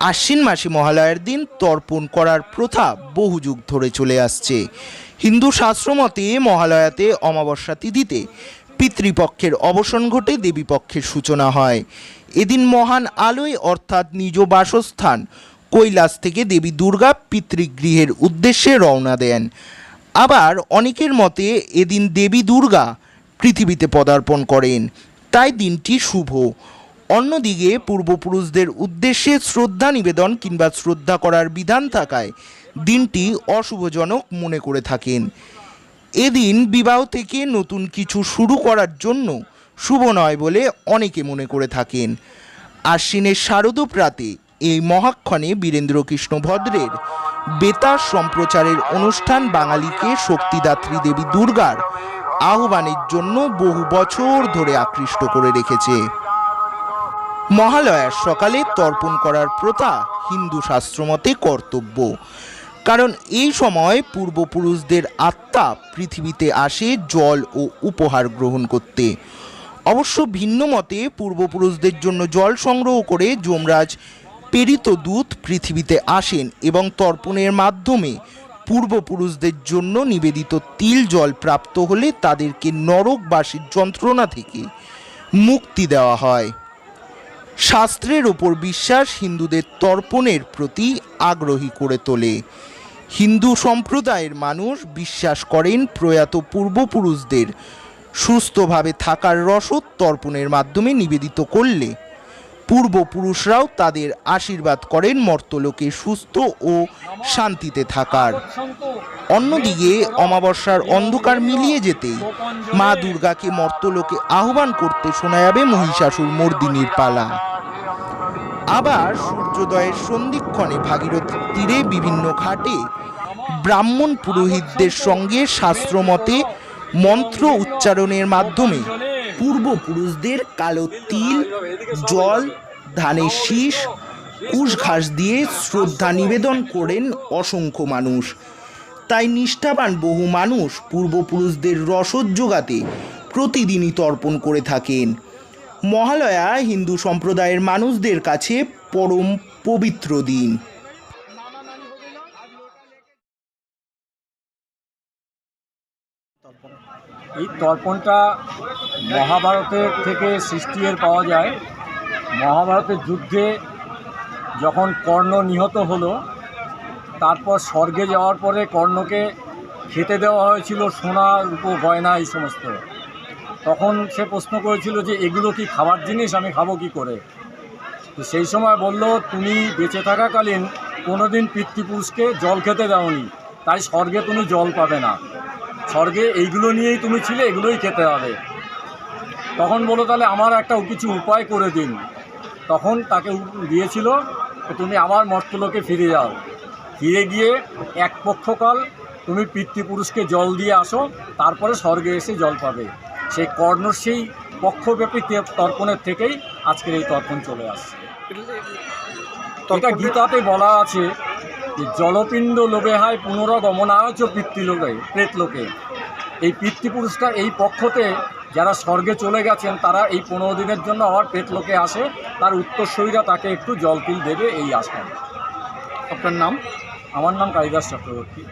আশ্বিন মাসে মহালয়ার দিন তর্পণ করার প্রথা বহু যুগ ধরে চলে আসছে। হিন্দু শাস্ত্রমতে মহালয়াতে অমাবস্যা তিথিতে পিতৃপক্ষের অবসান ঘটে দেবীপক্ষের সূচনা হয়। এদিন মহান আলোয় অর্থাৎ নিজ বাসস্থান কৈলাস থেকে দেবী দুর্গা পিতৃগৃহের উদ্দেশ্যে রওনা দেন। আবার অনেকের মতে এদিন দেবী দুর্গা পৃথিবীতে পদার্পণ করেন। তাই দিনটি শুভ। অন্যদিকে পূর্বপুরুষদের উদ্দেশ্যে শ্রদ্ধা নিবেদন কিংবা শ্রদ্ধা করার বিধান থাকায় দিনটি অশুভজনক মনে করে থাকেন। এদিন বিবাহ থেকে নতুন কিছু শুরু করার জন্য শুভ নয় বলে অনেকে মনে করে থাকেন। আশ্বিনের শারদ প্রাতে এই মহাক্ষণে বীরেন্দ্রকৃষ্ণ ভদ্রের বেতার সম্প্রচারের অনুষ্ঠান বাঙালিকে শক্তিদাত্রী দেবী দুর্গার আহ্বানের জন্য বহু বছর ধরে আকৃষ্ট করে রেখেছে। মহালয়ার সকালে তর্পণ করার প্রথা হিন্দু শাস্ত্রমতে কর্তব্য। কারণ এই সময় পূর্বপুরুষদের আত্মা পৃথিবীতে আসে জল ও উপহার গ্রহণ করতে। অবশ্য ভিন্ন মতে পূর্বপুরুষদের জন্য জল সংগ্রহ করে যমরাজ প্রেরিত দূত পৃথিবীতে আসেন এবং তর্পণের মাধ্যমে পূর্বপুরুষদের জন্য নিবেদিত তিল জল প্রাপ্ত হলে তাদেরকে নরকবাসীর যন্ত্রণা থেকে মুক্তি দেওয়া হয়। শাস্ত্রের ওপর বিশ্বাস হিন্দুদের তর্পণের প্রতি আগ্রহী করে তোলে। হিন্দু সম্প্রদায়ের মানুষ বিশ্বাস করেন প্রয়াত পূর্বপুরুষদের সুস্থভাবে থাকার রসদ তর্পণের মাধ্যমে নিবেদিত করলে। পূর্বপুরুষরাও তাদের আশীর্বাদ করেন মর্তলোকে সুস্থ ও শান্তিতে থাকার। অন্যদিকে অমাবস্যার অন্ধকার মিলিয়ে যেতেই মা দুর্গাকে মর্তলোকে আহ্বান করতে শোনা যাবে মহিষাসুর মর্দিনীর পালা। আবার সূর্যোদয়ের সন্ধিক্ষণে ভাগীরথী তীরে বিভিন্ন ঘাটে ব্রাহ্মণ পুরোহিতদের সঙ্গে শাস্ত্রমতে মন্ত্র উচ্চারণের মাধ্যমে পূর্বপুরুষদের কালো তিল, জল ধানের শীষ, কুশ ঘাস দিয়ে শ্রদ্ধা নিবেদন করেন অসংখ্য মানুষ। তাই নিষ্ঠাবান বহু মানুষ পূর্বপুরুষদের রসদ যোগাতে প্রতিদিনই তর্পণ করে থাকেন। মহালয়া হিন্দু সম্প্রদায়ের মানুষদের কাছে পরম পবিত্র দিন। এই তর্পণটা মহাভারতের থেকে সৃষ্টির পাওয়া যায়। মহাভারতের যুদ্ধে যখন কর্ণ নিহত হলো, তারপর স্বর্গে যাওয়ার পরে কর্ণকে খেতে দেওয়া হয়েছিল সোনা রূপো গয়না, এই সমস্ত। তখন সে প্রশ্ন করেছিল যে, এগুলো কি খাবার জিনিস? আমি খাব কি করে? তো সেই সময় বলল, তুমি বেঁচে থাকাকালীন কোনোদিন পিতৃপুরুষকে জল খেতে দাওনি। তাই স্বর্গে তুমি জল পাবে না। স্বর্গে এইগুলো নিয়েই তুমি ছিলে, এগুলোই খেতে হবে। তখন বলো তাহলে আমার একটা কিছু উপায় করে দিন। তখন তাকে দিয়েছিল তুমি আবার মর্তলোকে ফিরে যাও। ফিরে গিয়ে এক পক্ষকাল তুমি পিতৃপুরুষকে জল দিয়ে আসো, তারপরে স্বর্গে এসে জল পাবে। সেই কর্ণ সেই পক্ষব্যাপী তর্পণের থেকেই আজকের এই তর্পণ চলে আসছে। এটা গীতাতে বলা আছে যে জলপিণ্ড লোভে হয় পুনরগমনায়চ পিতৃলোকে প্রেতলোকে এই পিতৃপুরুষটা এই পক্ষতে যারা স্বর্গে চলে গেছেন তারা এই পনেরো দিনের জন্য আবার প্রেতলোকে আসে। তার উত্তরসূরিরা তাকে একটু জল তিল দেবে এই আশা আপনার নাম? আমার নাম কালিদাস চক্রবর্তী।